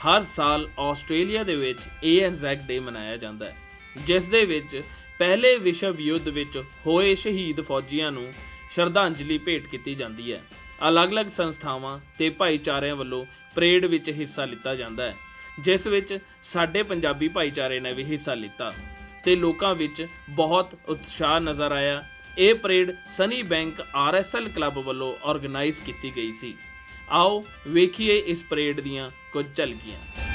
ਹਰ ਸਾਲ ਆਸਟ੍ਰੇਲੀਆ ਦੇ ਵਿੱਚ ANZAC ਡੇ ਮਨਾਇਆ ਜਾਂਦਾ ਹੈ, ਜਿਸ ਦੇ ਵਿੱਚ ਪਹਿਲੇ ਵਿਸ਼ਵ ਯੁੱਧ ਵਿੱਚ ਹੋਏ ਸ਼ਹੀਦ ਫੌਜੀਆਂ ਨੂੰ ਸ਼ਰਧਾਂਜਲੀ ਭੇਟ ਕੀਤੀ ਜਾਂਦੀ ਹੈ। ਅਲੱਗ-ਅਲੱਗ ਸੰਸਥਾਵਾਂ ਤੇ ਭਾਈਚਾਰਿਆਂ ਵੱਲੋਂ ਪਰੇਡ ਵਿੱਚ ਹਿੱਸਾ ਲਿੱਤਾ ਜਾਂਦਾ ਹੈ, ਜਿਸ ਵਿੱਚ ਸਾਡੇ ਪੰਜਾਬੀ ਭਾਈਚਾਰੇ ਨੇ ਵੀ ਹਿੱਸਾ ਲਿੱਤਾ ਤੇ ਲੋਕਾਂ ਵਿੱਚ ਬਹੁਤ ਉਤਸ਼ਾਹ ਨਜ਼ਰ ਆਇਆ। ਇਹ parade Sunny Bank RSL club ਵੱਲੋਂ ਆਰਗੇਨਾਈਜ਼ ਕੀਤੀ ਗਈ ਸੀ। आओ वेखिए इस परेड दिया कुछ झलकियाँ